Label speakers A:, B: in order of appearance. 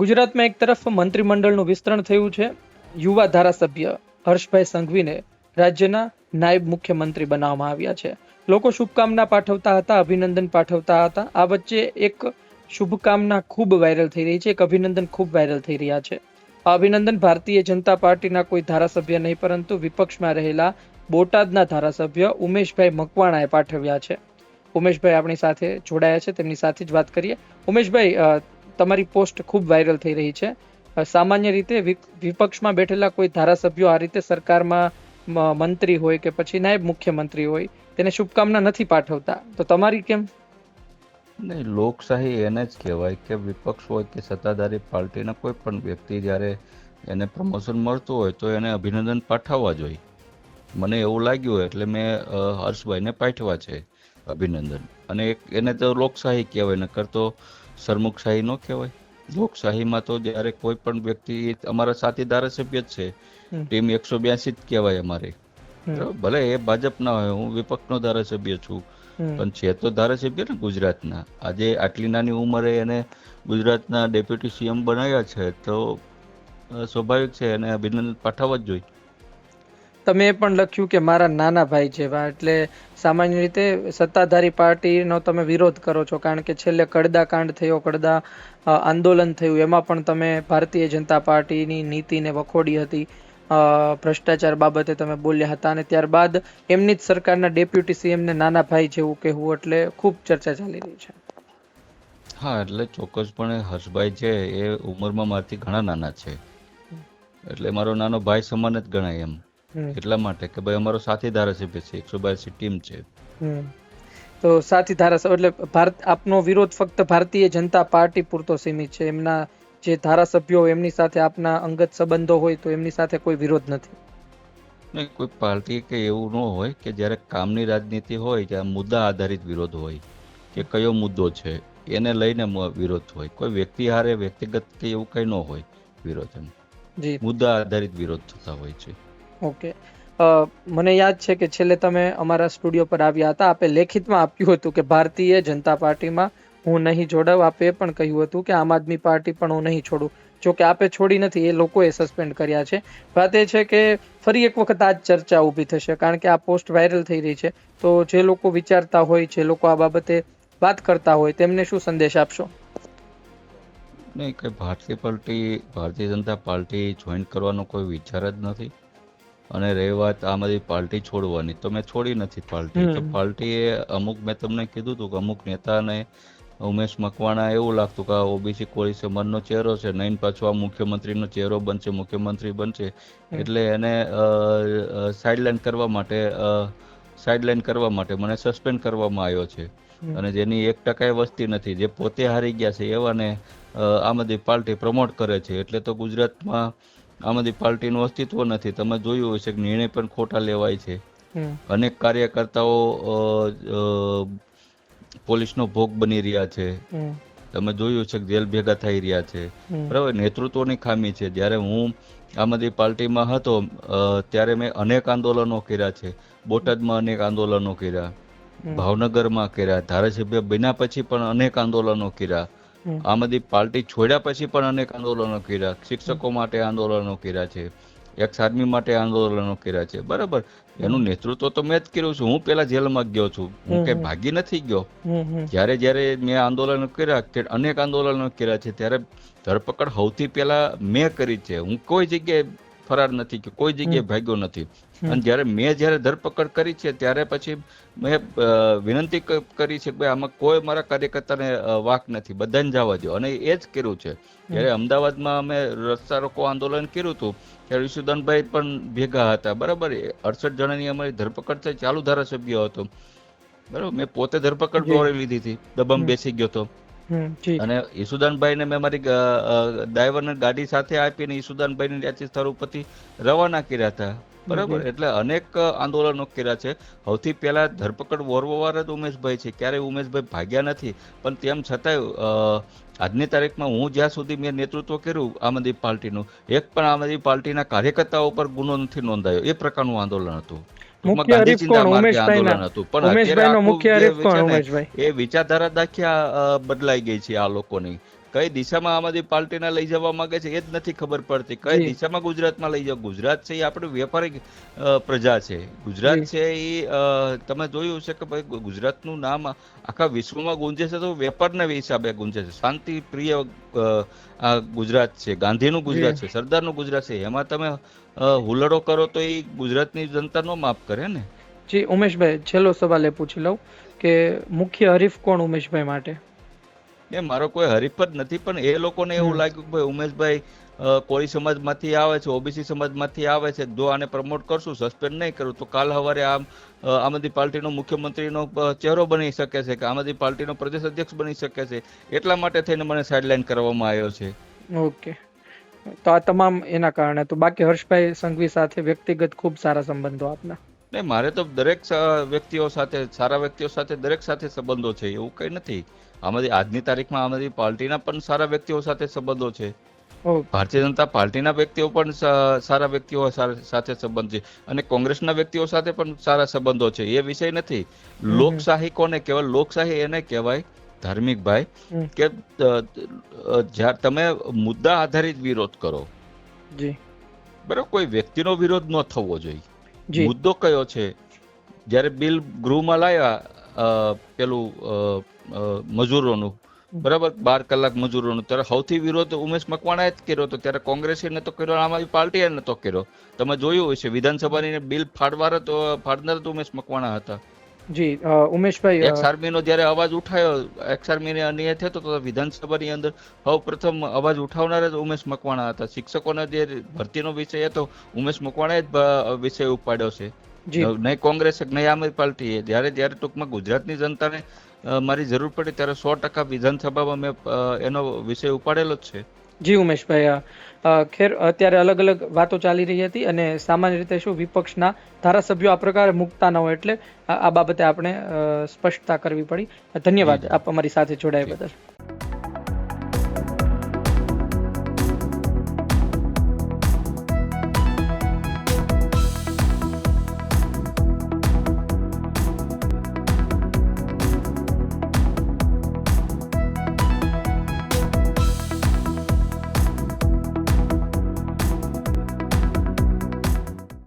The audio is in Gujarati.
A: ગુજરાતમાં એક તરફ મંત્રીમંડળનું વિસ્તરણ થયું છે. યુવા ધારાસભ્ય હર્ષભાઈ સંઘવીને રાજ્યના નાયબ મુખ્યમંત્રી બનાવવામાં આવ્યા છે. લોકો શુભકામના પાઠવતા હતા, અભિનંદન પાઠવતા હતા. આ વચ્ચે એક શુભકામના ખૂબ વાયરલ થઈ રહી છે, એક અભિનંદન ખૂબ વાયરલ થઈ રહ્યા છે. આ અભિનંદન ભારતીય જનતા પાર્ટીના કોઈ ધારાસભ્ય નહીં, પરંતુ વિપક્ષમાં રહેલા બોટાદના ધારાસભ્ય ઉમેશભાઈ મકવાણાએ પાઠવ્યા છે. ઉમેશભાઈ આપણી સાથે જોડાયા છે, તેમની સાથે જ વાત કરીએ. ઉમેશભાઈ તમારી પોસ્ટ ખૂબ વાયરલ થઈ રહી છે. સામાન્ય રીતે વિપક્ષમાં બેઠેલા કોઈ ધારાસભ્યો આ રીતે સરકારમાં મંત્રી હોય કે પછી નાયબ મુખ્યમંત્રી હોય, તેને શુભકામના નથી પાઠવતા. તો તમારી કેમ?
B: નહીં, લોકશાહી એને જ કહેવાય કે વિપક્ષ હોય કે સત્તાધારી પાર્ટીના કોઈ પણ વ્યક્તિ જ્યારે એને પ્રમોશન મળતું હોય તો એને અભિનંદન પાઠવવા જોઈએ. મને એવું લાગ્યું એટલે મેં હર્ષભાઈને પાઠવા છે અભિનંદન. અને એક એને તો લોકશાહી કહેવાય, નકર તો સરમુખશાહી ન કહેવાય. લોકશાહીમાં તો જ્યારે કોઈ પણ વ્યક્તિ અમારા સાથી ધારાસભ્ય જ છે. ટીમ એકસો બ્યાસી જ કહેવાય અમારે. ભલે એ ભાજપ ના હોય હું વિપક્ષનો ધારાસભ્ય છું. પણ છે તો ધારાસભ્ય ને ગુજરાતના. આજે આટલી નાની ઉંમરે એને ગુજરાતના ડેપ્યુટી સીએમ બનાવ્યા છે તો સ્વાભાવિક છે એને અભિનંદન પાઠવવા જ જોઈએ.
A: તમે એ પણ લખ્યું કે મારા નાના ભાઈ જેવા એટલે સામાન્ય રીતે સત્તાધારી પાર્ટીનો તમે વિરોધ કરો છો કારણ કે છેલ્લે કડદા કાંડ થયો કડદા આંદોલન થયું એમાં પણ તમે ભારતીય જનતા પાર્ટીની નીતિને વખોડી હતી ભ્રષ્ટાચાર બાબતે તમે બોલ્યા હતા અને ત્યારબાદ એમની જ સરકારના ડેપ્યુટી સીએમને નાના ભાઈ જેવું કહેવું એટલે ખૂબ ચર્ચા ચાલી રહી છે.
B: હા એટલે ચોક્કસપણે હર્ષભાઈ છે એ ઉંમરમાં મારથી ઘણા નાના છે. એટલે મારો નાનો ભાઈ સમાન જ ગણાય એમ. એટલા માટે કે ભાઈ અમારો સાથી ધારાસભ્ય છે એકસો બાયસી ટીમ છે.
A: તો સાથી ધારાસભ્ય એટલે ભારત આપનો વિરોધ ફક્ત ભારતીય જનતા પાર્ટી પૂરતો સીમિત છે. એમના જે ધારાસભ્યો એમની સાથે આપના અંગત સંબંધો હોય તો એમની સાથે કોઈ વિરોધ નથી.
B: નહીં કોઈ પાર્ટી કે એવું ન હોય કે જ્યારે કામની રાજનીતિ હોય ત્યાં મુદ્દા આધારિત વિરોધ હોય કે કયો મુદ્દો છે એને લઈને વિરોધ હોય. કોઈ વ્યક્તિ હારે વ્યક્તિગત કે એવું કંઈ ન હોય વિરોધ એમ. મુદ્દા આધારિત વિરોધ થતા હોય છે.
A: ઓકે. મને યાદ છે કે છેલ્લે તમે અમારા સ્ટુડિયો પર આવ્યા હતા. આપે લેખિતમાં આપ્યું હતું કે ભારતીય જનતા પાર્ટીમાં હું નહીં જોડાવ આપે એ પણ કહ્યું હતું કે આમ આદમી પાર્ટી પણ હું નહીં છોડું. જો કે આપે છોડી નથી, એ લોકોએ સસ્પેન્ડ કર્યા છે. વાત એ છે કે ફરી એક વખત આ જ ચર્ચા ઊભી થશે, કારણ કે આ પોસ્ટ વાયરલ થઈ રહી છે. તો જે લોકો વિચારતા હોય, જે લોકો આ બાબતે વાત કરતા હોય, તેમને શું સંદેશ આપશો?
B: નહીં કે ભારતીય party, Bharatiya Janata party join કરવાનો કોઈ વિચાર જ નથી. અને રહી વાત આદમી પાર્ટી છોડવાની. તો મેં છોડી નથી પાર્ટી. તો. પાર્ટીએ અમુક મેં તમને કીધું હતું કે અમુક નેતાને ઉમેશ મકવાણા એવું લાગતું કે આ ઓબીસી કોળી સમાજનો ચહેરો છે. નહીં પાછો આ મુખ્યમંત્રીનો ચહેરો બનશે મુખ્યમંત્રી બનશે. એટલે એને સાઇડલાઇન કરવા માટે સાઇડલાઇન કરવા માટે મને સસ્પેન્ડ કરવામાં આવ્યો છે. અને જેની એક ટકાએ વસ્તી નથી. જે પોતે હારી ગયા છે એવાને આમ આદમી પાર્ટી પ્રમોટ કરે છે. એટલે તો ગુજરાતમાં આમ આદમી પાર્ટીનું અસ્તિત્વ નથી. તમે જોયું હશે કે નિર્ણય પણ ખોટા લેવાય છે. અનેક કાર્યકર્તાઓ પોલીસનો ભોગ બની રહ્યા છે. તમે જોયું છે કે જેલ ભેગા થઈ રહ્યા છે. બરાબર નેતૃત્વની ખામી છે. જ્યારે હું આમ આદમી પાર્ટીમાં હતો ત્યારે મેં અનેક આંદોલનો કર્યા છે. બોટાદમાં અનેક આંદોલનો કર્યા. ભાવનગરમાં કર્યા. ધારાસભ્ય બન્યા પછી પણ અનેક આંદોલનો કર્યા. આમ આદમી પાર્ટી છોડ્યા પછી પણ અનેક આંદોલનો કર્યા. શિક્ષકો માટે આંદોલનો કર્યા છે. એક્સ આર્મી માટે આંદોલનો કર્યા છે. બરાબર. એનું નેતૃત્વ તો મેં જ કર્યું છું. હું પેલા જેલમાં ગયો છું. હું કઈ ભાગી નથી ગયો. જયારે જયારે મેં આંદોલનો કર્યા અનેક આંદોલનો કર્યા છે. ત્યારે ધરપકડ સૌથી પહેલા મેં કરી છે. હું કોઈ જગ્યાએ ફરાર નથી કે કોઈ જગ્યાએ ભાગ્યો નથી. અને જ્યારે મેં જ્યારે ધરપકડ કરી છે ત્યારે પછી મેં વિનંતી કરી છે કે ભાઈ આમાં કોઈ મારા કાર્યકર્તાને વાક નથી. બધાને જવા દો અને એ જ કર્યું છે. જ્યારે અમદાવાદમાં અમે રસ્તા રોકો આંદોલન કર્યું હતું ત્યારે વિશુદાનભાઈ પણ ભેગા હતા. બરાબર? અડસઠ જણાની અમારી ધરપકડ થઈ. ચાલુ ધારાસભ્ય હતો. બરાબર? મેં પોતે ધરપકડ
A: જી.
B: લીધી હતી. દબમ બેસી ગયો હતો. અને ઈસુદાનભાઈને મેં મારી ડ્રાઈવરને ગાડી સાથે આપીને ઈસુદાનભાઈને ત્યાંથી સ્થળ ઉપરથી રવાના કર્યા હતા. બરાબર? એટલે અનેક આંદોલનો કર્યા છે. સૌથી પહેલા ધરપકડ વોરવવાર જ ઉમેશભાઈ છે. ક્યારેય ઉમેશભાઈ ભાગ્યા નથી. પણ તેમ છતાંય આજની તારીખમાં હું જ્યાં સુધી મેં નેતૃત્વ કર્યું આમ આદમી પાર્ટીનું એક પણ આમ આદમી પાર્ટીના કાર્યકર્તાઓ પર ગુનો નથી નોંધાયો. એ પ્રકારનું આંદોલન હતું.
A: મુખ્ય હરીફ કોણ?
B: ઉમેશભાઈ હતું. પણ
A: ઉમેશભાઈ
B: નો
A: મુખ્ય હરીફ કોણ? ઉમેશભાઈ.
B: એ વિચારધારા દાખ્યા બદલાઈ ગઈ છે આ લોકોની. કઈ દિશામાં આમ આદમી પાર્ટીના લઈ જવા માંગે છે એ જ નથી ખબર પડતી. કઈ. દિશામાં ગુજરાતમાં લઈ જાવ ગુજરાત છે એ આપણી વેપારી પ્રજા છે. ગુજરાત છે એ તમે જોયું છે કે ભાઈ ગુજરાતનું નામ આખા વિશ્વમાં ગુંજે છે તો વેપારના હિસાબે ગુંજે છે. શાંતિ પ્રિય ગુજરાત છે. ગાંધીનું ગુજરાત. છે સરદારનું ગુજરાત છે. એમાં તમે હુલડો કરો તો એ ગુજરાતની જનતા નો માફ કરે ને?
A: જી ઉમેશભાઈ છેલ્લો સવાલ એ પૂછી લઉં કે મુખ્ય હરીફ કોણ ઉમેશભાઈ માટે?
B: એ મારો કોઈ હરીફ જ નથી પણ એ લોકોને એવું લાગ્યું કે ભાઈ ઉમેશભાઈ કોળી સમાજમાંથી આવે છે ઓબીસી સમાજમાંથી આવે છે જો આને પ્રમોટ કરશું સસ્પેન્ડ નહીં કરું તો કાલ સવારે આમ આમ આદમી પાર્ટીનો મુખ્યમંત્રીનો ચહેરો બની શકે છે કે આમ આદમી પાર્ટીનો પ્રદેશ અધ્યક્ષ બની શકે છે. એટલા માટે થઈને મને સાઇડલાઇન કરવામાં આવ્યો છે.
A: ઓકે. તો આ તમામ એના કારણે. તો બાકી હર્ષભાઈ સંઘવી સાથે વ્યક્તિગત ખૂબ સારા સંબંધો આપના.
B: ને મારે તો દરેક વ્યક્તિઓ સાથે સારા વ્યક્તિઓ સાથે દરેક સાથે સંબંધો છે એવું કઈ નથી. આમાંથી આજની તારીખમાં આમાંથી પાર્ટીના પણ સારા વ્યક્તિઓ સાથે સંબંધો છે. ભારતીય જનતા પાર્ટીના વ્યક્તિઓ પણ સારા વ્યક્તિઓ સાથે સંબંધ છે અને કોંગ્રેસના વ્યક્તિઓ સાથે પણ સારા સંબંધો છે એ વિષય નથી. લોકશાહી કોને કહેવાય? લોકશાહી એને કહેવાય ધાર્મિક ભાઈ કે જ્યારે તમે મુદ્દા આધારિત વિરોધ કરો. બરાબર કોઈ વ્યક્તિનો વિરોધ ન થવો જોઈએ. મુદ્દો કયો છે? જ્યારે બિલ ગૃહમાં લાવ્યા પેલું મજૂરોનું, બરાબર? બાર કલાક મજૂરોનું. ત્યારે સૌથી વિરોધ ઉમેશ મકવાણાએ જ કર્યો હતો ત્યારે કોંગ્રેસે નતો કર્યો આમ આદમી પાર્ટીએ નતો કર્યો. તમે જોયું હશે, વિધાનસભાની બિલ ફાડવાર ફાડનાર તો ઉમેશ મકવાણા હતા.
A: જી ઉમેશભાઈ અ,
B: એક્સ આર્મીનો જ્યારે અવાજ ઉઠાયો એક્સ આર્મીને અન્યાય થતો તો વિધાનસભાની અંદર સૌ પ્રથમ અવાજ ઉઠાવનાર જ ઉમેશ મકવાણા હતા. શિક્ષકોના જે ભરતીનો વિષય હતો ઉમેશ મકવાણાએ જ વિષય ઉપાડ્યો છે. નહીં કોંગ્રેસ નહીં આમ પાર્ટીએ. પાર્ટી જ્યારે જ્યારે ટૂંકમાં ગુજરાતની જનતાને મારી જરૂર પડી ત્યારે સો ટકા વિધાનસભામાં મેં એનો વિષય ઉપાડેલો જ છે.
A: જી ઉમેશભાઈ ખેર અત્યારે અલગ અલગ વાતો ચાલી રહી હતી અને સામાન્ય રીતે શું વિપક્ષના ધારાસભ્યો આ પ્રકારે મૂકતા ન હોય એટલે આ બાબતે આપણે સ્પષ્ટતા કરવી પડી. ધન્યવાદ. આપ અમારી સાથે જોડાયા બદલ.